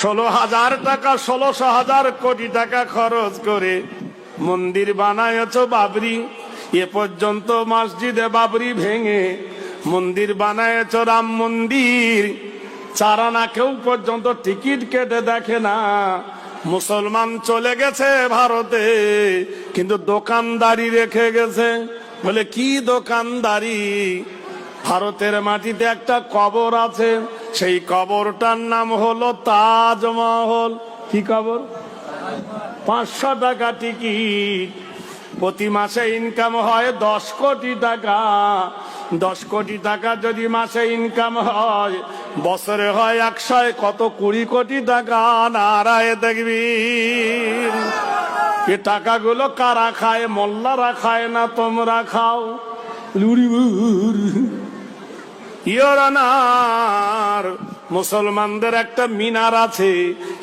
ষোলো হাজার টাকা, ষোলোশো হাজার কোটি টাকা খরচ করে মন্দির বানায়ছ বাবরি। এ পর্যন্ত মসজিদে বাবরি ভেঙে মন্দির বানায়ছ রাম মন্দির। চারানা কেউ পর্যন্ত টিকিট কেটে দেখে না। মুসলমান চলে গেছে ভারতে, কিন্তু দোকানদারি রেখে গেছে। বলে, কি দোকানদারি? ভারতের মাটিতে একটা কবর আছে। সেই কবরটার নাম হলো তাজমহল। কি কবর? পাঁচশো টাকা টিকিট। প্রতি মাসে ইনকাম হয় দশ কোটি টাকা। দশ কোটি টাকা যদি মাসে ইনকাম হয়, বছরে হয় একশো কত কুড়ি কোটি টাকা? নারায় দেখবি এ টাকাগুলো কারা খায়? মোল্লারা খায় না তোমরা খাও। লুড়িবুর ইয়রানার, মুসলমানদের একটা মিনার আছে।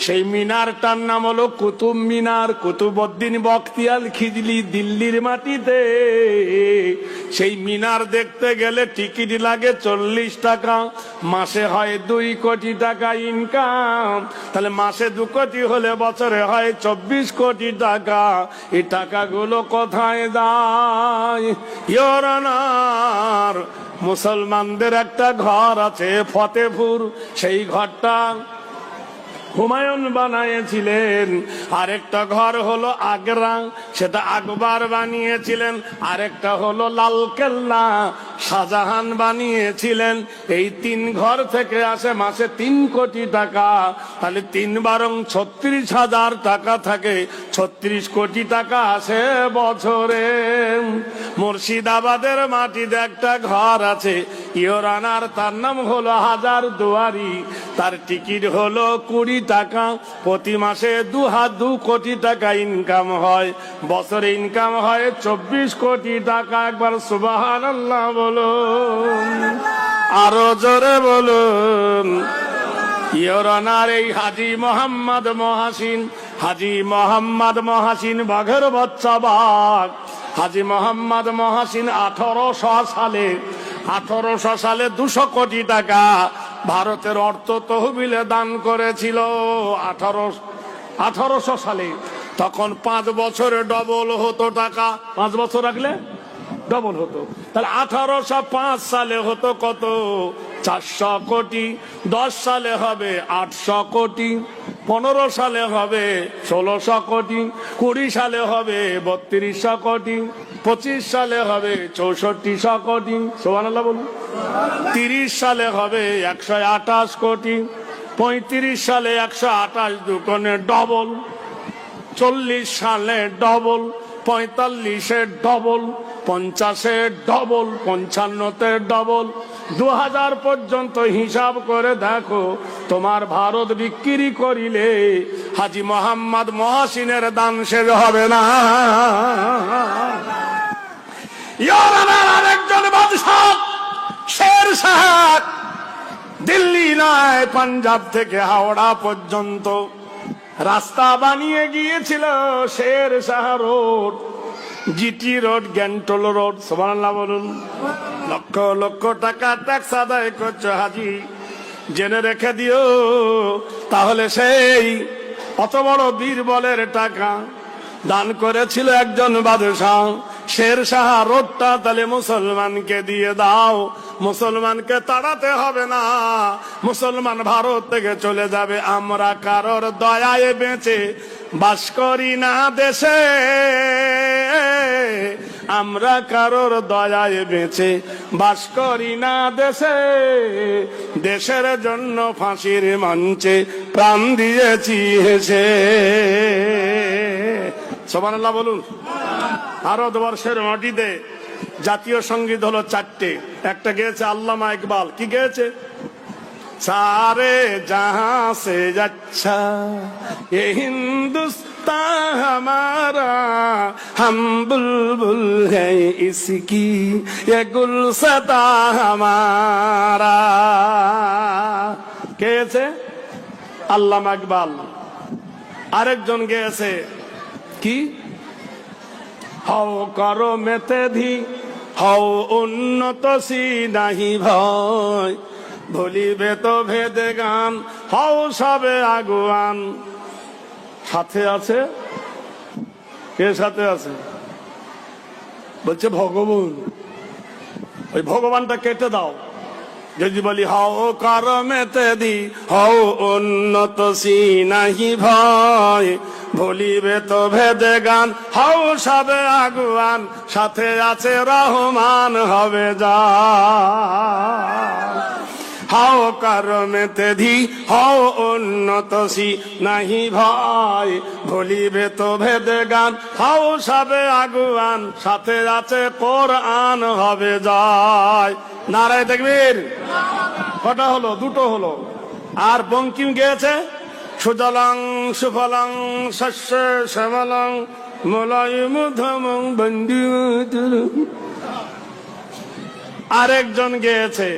সেই মিনারটার নাম হলো কুতুব মিনার কুতুবদ্দিন বখতিয়াল খিজলি দিল্লির মাটিতে। সেই মিনার দেখতে গেলে টিকিট লাগে চল্লিশ টাকা, মাসে হয় দুই কোটি টাকা ইনকাম তাহলে মাসে দু কোটি হলে বছরে হয় চব্বিশ কোটি টাকা। এই টাকাগুলো কোথায় যায়? ইয়রানার মুসলমানদের একটা ঘর আছে ফতেপুর সেই ঘরটা হুমায়ুন বানিয়েছিলেন। আরেকটা ঘর হলো আগ্রা, সেটা আকবর বানিয়েছিলেন। আরেকটা হলো লালকেল্লা শাহজাহান বানিয়েছিলেন। এই তিন ঘর থেকে আসে মাসে তিন কোটি টাকা। তাহলে তিন বারং ছত্রিশ হাজার টাকা থাকে। ছত্রিশ কোটি টাকা আসে বছরে। মুর্শিদাবাদের মাটিতে একটা ঘর আছে। ইয়োরানার তার নাম হলো হাজার দুয়ারি। তার টিকিট হলো কুড়ি টাকা, প্রতি মাসে দু হাত দু কোটি টাকা ইনকাম হয়। বছরে ইনকাম হয় চব্বিশ কোটি টাকা। একবার সুবাহান আল্লাহ বলুন। আরও জোরে বলুন। ইয়রানার এই হাজি মোহাম্মদ মহাসিন, হাজি মোহাম্মদ মহাসিন বাঘের বাচ্চা বাঘ। হাজি মোহাম্মদ মহাসিন আঠারোশো সালে আঠারোশো সালে দুশো কোটি টাকা ভারতের অর্থ তহবিলে দান করেছিল আঠারো, আঠারোশো সালে। তখন পাঁচ বছরে ডবল হতো টাকা। পাঁচ বছর রাখলে? ডবল হতো। তাহলে আঠারোশো পাঁচ সালে হতো কত? চারশো কোটি। দশ সালে হবে আটশো কোটি। পনেরো সালে হবে ষোলোশো কোটি। কুড়ি সালে হবে বত্রিশশো কোটি। পঁচিশ সালে হবে চৌষট্টিশো কোটি। সোহান বলুন। তিরিশ সালে হবে একশো আঠাশ কোটি। পঁয়ত্রিশ সালে একশো আঠাশ দুকোনে ডবল চল্লিশ সালে ডবল পঁয়তাল্লিশে ডবল পঞ্চাশে ডবল পঞ্চান্নতে ডবল দু হাজার পর্যন্ত হিসাব করে দেখো, তোমার ভারত বিক্রি করিলে হাজি মোহাম্মদ মহাসিনের দান শেষ হবে না। আরেকজন শের দিল্লি নয়, পাঞ্জাব থেকে হাওড়া পর্যন্ত। রাস্তা বানিয়ে গিয়েছিল Sher Shah road, GT road, গ্যান্টল road সোমান্লা বলুন। লক্ষ লক্ষ টাকা ট্যাক্স আদায় করছ হাজি। জেনে রেখে দিও, তাহলে সেই অত বড় বীরবলের টাকা দান করেছিল একজন বাদশাহ। শের শাহ রোডটা তাহলে মুসলমানকে দিয়ে দাও। মুসলমানকে তাড়াতে হবে না। মুসলমান ভারত থেকে চলে যাবে। আমরা কারোর দয়ায় বেঁচে বাস করি না দেশে। আমরা কারোর দয়ায় বেঁচে বাস করি না দেশে। দেশের জন্য ফাঁসির মঞ্চে প্রাণ দিয়েছি হেসে। সোমানাল্লাহ বলুন। ভারতবর্ষের মাটিতে জাতীয় সংগীত হলো চারটে। একটা গেয়েছে আল্লামা ইকবাল। কি গেয়েছে? সারে জাহা সে যাচ্ছা, এ হিন্দুস্তা হামারা, হাম বুলবুল হ্যাঁ ইসকি, এ গুলসতা হামারা। কে আল্লামা ইকবাল। আরেকজন গেয়েছে। কি? হও করো মেতেধি, হও উন্নত সি নাহি ভয়। ভুলিবে তো ভেদে গান, হও সবে আগুয়ান। সাথে আছে? কে সাথে আছে? বলছে ভগবান। ওই ভগবানটা কেটে দাও। যদি বলি হও করমেতে দি হও উন্নত সি নাহি ভয়। ভুলিবে তো ভেদে গান, হও সবে আগুয়ান, সাথে আছে রহমান হবে যা হাও করমেতে ধি, হও উন্নত নাহি ভয় ভুলিবে তো ভেদে গান, হাও সবে আগুয়ান, সাথে আছে কোরআন হবে যায়। নারায় দেখবীর কটা হলো? দুটো হলো। আর বঙ্কিম গেয়েছে? সুজলং সুফলং শস্য শ্যামলং মলয় মুধমং বন্ধু আরেকজন গেয়েছে।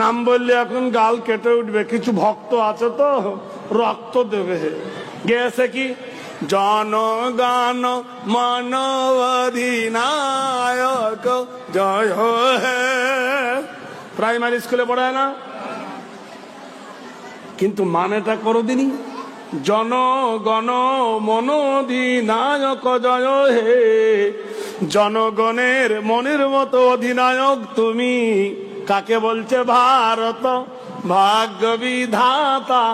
নাম বললে এখন গাল কেটে উঠবে, কিছু ভক্ত আছে তো, রক্ত দেবে। গেছে কি? জনগান মানবাধিনায়ক, জয় হে। প্রাইমারি স্কুলে পড়ায় না? কিন্তু মানেটা করো দিনই জনগণ মনোধিনায়ক, জয় হে। জনগণের মনের মতো অধিনায়ক তুমি। কাকে বলছে ভারত? ভাগ্য বিধাতা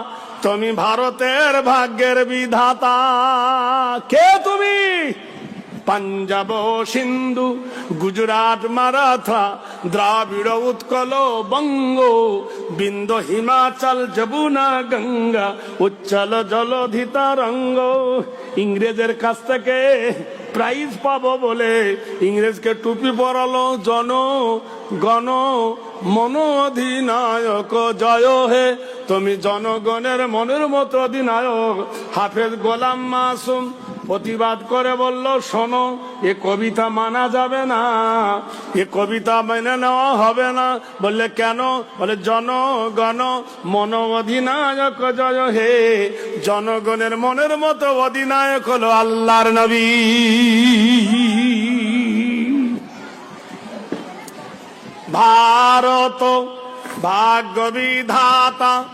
তুমি ভারতের ভাগ্যের বিধাতা। কে তুমি? পাঞ্জাব সিন্ধু, গুজরাট মারাঠা, দ্রাবিড় উৎকল বঙ্গ, বিন্দ হিমাচল যমুনা গঙ্গা উচ্চল জলধিতা রঙ্গ। ইংরেজের কাছ থেকে প্রাইজ পাবো বলে ইংরেজকে টুপি পরালো জন, গণ, মন অধিনায়ক। জয় হে তুমি জনগণের মনের মতো অধিনায়ক। হাফেজ গোলাম মাসুম প্রতিবাদ করে বলল, শোনো, এ কবিতা মানা যাবে না। এ কবিতা মেনে নেওয়া হবে না। বললে, কেন? বলে, জনগণ মন অধিনায়ক জয় হে। জনগণের মনের মতো অধিনায়ক হলো আল্লাহর নবী। ভারত ভাগ্য বিধাতা,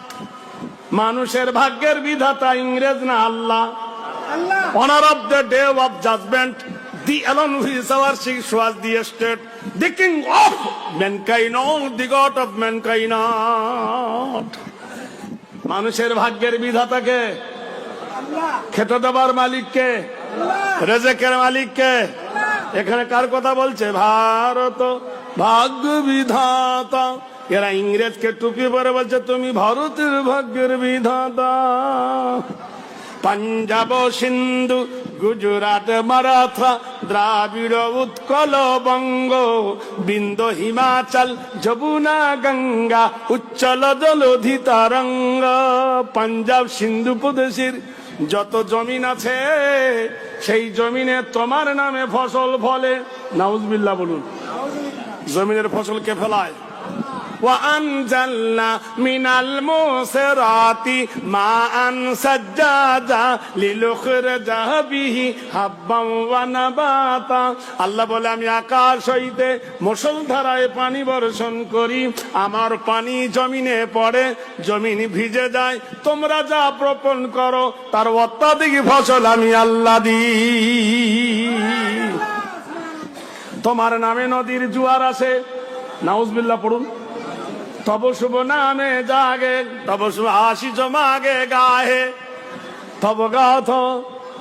মানুষের ভাগ্যের বিধাতা ইংরেজ না আল্লাহ? Honor of the day of judgment, the alone who is our chief was the state, the king of mankind, oh, the god of mankind. মানুষের ভাগ্যের বিধাতাকে খেতে দেবার মালিককে রেজেকের মালিককে এখানে কার কথা বলছে ভারত ভাগ্য বিধাতা এরা ইংরেজকে টুপি পরে বলছে তুমি ভারতের ভাগ্যের বিধাতা পাঞ্জাব সিন্ধু, গুজরাট মারাঠা দ্রাবিড় উৎকল বঙ্গ, বিন্দ হিমাচল, যমুনা গঙ্গা, উচ্চল জলধি তারঙ্গ। পাঞ্জাব সিন্ধু প্রদেশের যত জমিন আছে, সেই জমিনে তোমার নামে ফসল ফলে। নাউজবিল্লা বলুন। জমিনের ফসল কে ফেলায়? وأنزلنا من الموسرات ماء سجاجا لنخرج به حبا ونباتا আল্লাহ বলে আমি আকাশ হইতে মুসলধারায় পানি বর্ষণ করি আমার পানি জমিনে পড়ে জমিন ভিজে যায় তোমরা যা প্রপন করো তার অত্যাধিক ফসল আমি আল্লাহ দিই তোমার নামে নদীর জোয়ার আছে নাউজবিল্লা পড়ুন তব শুভ নামে জাগে, তব শুভ হাসি জমাগে গাহে। তব গাথ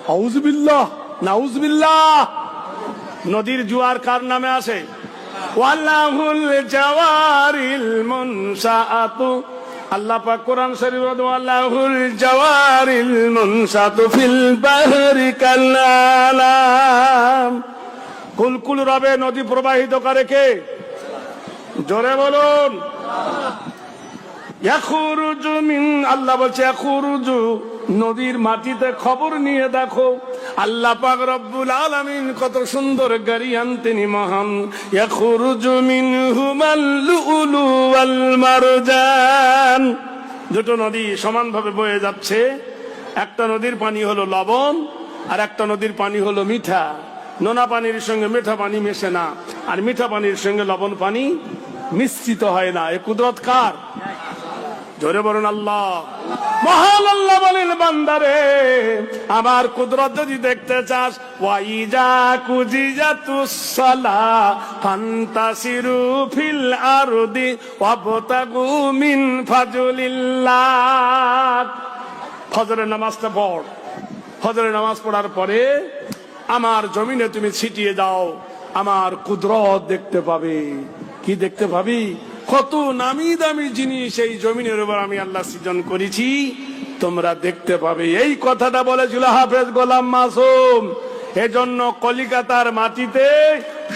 হাউজবিল্লাহ নাউজবিল্লাহ নদীর জোয়ার কার নামে আসে? ওয়াল্লাহুল জাওয়ারিল মুনশাআতু। আল্লাহ পাক কোরআন শরীফ ওয়াল্লাহুল জাওয়ারিল মুনশাআতু ফিল বাহরি কাল্লালাম কুলকুল রবে নদী প্রবাহিত করে কে? জোরে বলুন। আল্লাহ বলছে নদীর মাটিতে খবর নিয়ে দেখো। আল্লাহ পাক রব্বুল আলামিন কত সুন্দর গারিয়ান তিনি মহান। ইয়াখুরুজু মিনহুমাল লুলু ওয়াল মারজান। দুটো নদী সমানভাবে বয়ে যাচ্ছে। একটা নদীর পানি হলো লবণ, আর একটা নদীর পানি হলো মিঠা। নোনা পানির সঙ্গে মিঠা পানি মেশে না, আর মিঠা পানির সঙ্গে লবণ পানি মিশ্রিত হয় না। এ কুদরত কার? জোরে বলুন আল্লাহ। মহান আল্লাহ বলেন, বান্দারে, আমার কুদরত যদি দেখতে চাস, ওয়াইজা কুজিজা তুসলা ফান্তাসিরু ফিল আরদি, ওয়াবতাগু মিন ফাজুলিল্লাহ। ফজরের নামাজটা পড়। ফজরের নামাজ পড়ার পরে আমার জমিনে তুমি ছিটিয়ে দাও, আমার কুদরত দেখতে পাবে। কি দেখতে পাবি? কত নামি দামি জিনিস এই জমিনের উপর আমি আল্লাহ সৃজন করেছি। তোমরা দেখতে পাবে। এই কথাটা বলেছিল হাফেজ গোলাম মাসুম, এজন্য কলিকাতার মাটিতে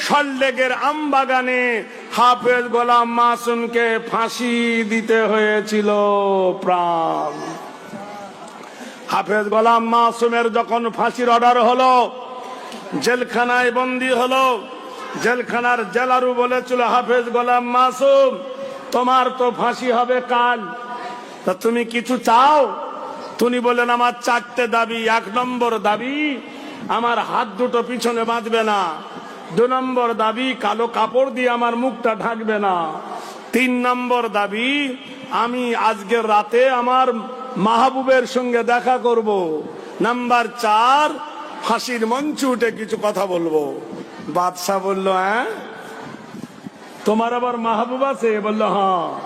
সল্লেগের আমবাগানে হাফেজ গোলাম মাসুমকে ফাঁসি দিতে হয়েছিল প্রাণ। হাফেজ গোলাম মাসুমের যখন ফাঁসির অর্ডার হলো, জেলখানায় বন্দি হলো জেলখানার জেলারু বলেছিল, হাফেজ গোলাম মাসুম, তোমার তো ফাঁসি হবে কাল। তা তুমি কিছু চাও? তুমি বলেন আমার চারটে দাবি। এক নম্বর দাবি, আমার হাত দুটো পিছনে বাঁধবে না। দু নম্বর দাবি, কালো কাপড় দিয়ে আমার মুখটা ঢাকবে না। তিন নম্বর দাবি, আমি আজকের রাতে আমার মাহবুবের সঙ্গে দেখা করব। নাম্বার চার, ফাঁসির মঞ্চে উঠে কিছু কথা বলব। বাদশাহ বলল হ্যাঁ? তোমার আবার মাহবুব আছে? বলল হ্যাঁ।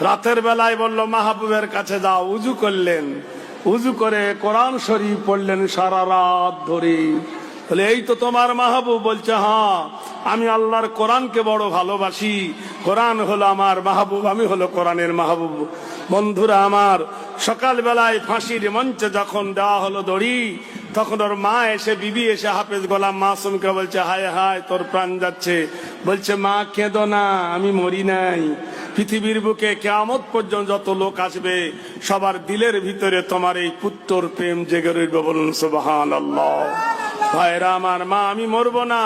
রাতের বেলায় বলল, মাহবুবের কাছে যাও, উজু করলেন। উজু করে কোরআন শরীফ পড়লেন সারা রাত ধরে। বলে, এই তো তোমার মাহবুব। বলছে হ্যাঁ আমি আল্লাহর কোরআনকে বড় ভালোবাসি। কোরআন হলো আমার মাহবুব, আমি হলো কোরআনের মাহবুব। বন্ধুরা আমার সকাল বেলায় ফাঁসির মঞ্চে যখন দেওয়া হলো দড়ি তখন ওর মা এসে, বিবি এসে হাফেজ গোলাম মাসুমকে বলছে, হায় হায়, তোর প্রাণ যাচ্ছে। বলছে, মা, কেঁদো না, আমি মরি নাই। পৃথিবীর বুকে কেয়ামত পর্যন্ত যত লোক আসবে, সবার দিলের ভিতরে তোমার এই পুত্তর প্রেম জেগে রইবে বলুন সুবহান ভাইরা আমার মা, আমি মরবো না।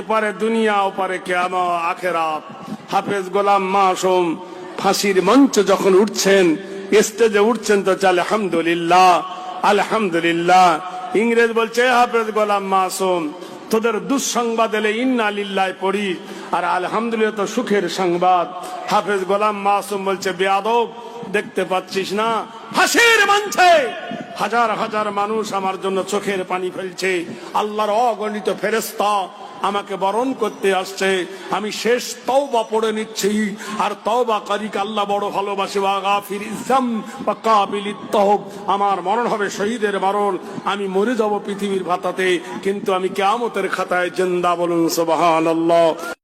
এপারে দুনিয়া, ওপারে কেয়াম আখেরাত। হাফেজ গোলাম মাসুম ফাঁসির মঞ্চ যখন উঠছেন, স্টেজে উঠছেন, তো চালে আলহামদুলিল্লাহ আলহামদুলিল্লাহ। ইংরেজ বলছে হাফেজ গোলাম মাসুম, তোদের দুঃসংবাদ এলে ইন্না লিল্লায় পড়ি, আর আলহামদুলিল্লাহ তো সুখের সংবাদ। হাফেজ গোলাম মাসুম বলছে, বেয়াদব, দেখতে পাচ্ছিস না? হাসির মানছে হাজার হাজার মানুষ আমার জন্য চোখের পানি ফেলছে। আল্লাহর অগণিত ফেরেস্তা আমাকে বরণ করতে আসছে। আমি শেষ তওবা পড়ে নিচ্ছি। আর তওবা কারিক আল্লাহ বড় ভালোবাসে। বা গাফির ইজাম বা কাবিল আমার মরণ হবে শহীদের মরণ। আমি মরে যাব পৃথিবীর ভাতাতে। কিন্তু আমি কেয়ামতের খাতায় জিন্দা বলুন সুবহানাল্লাহ।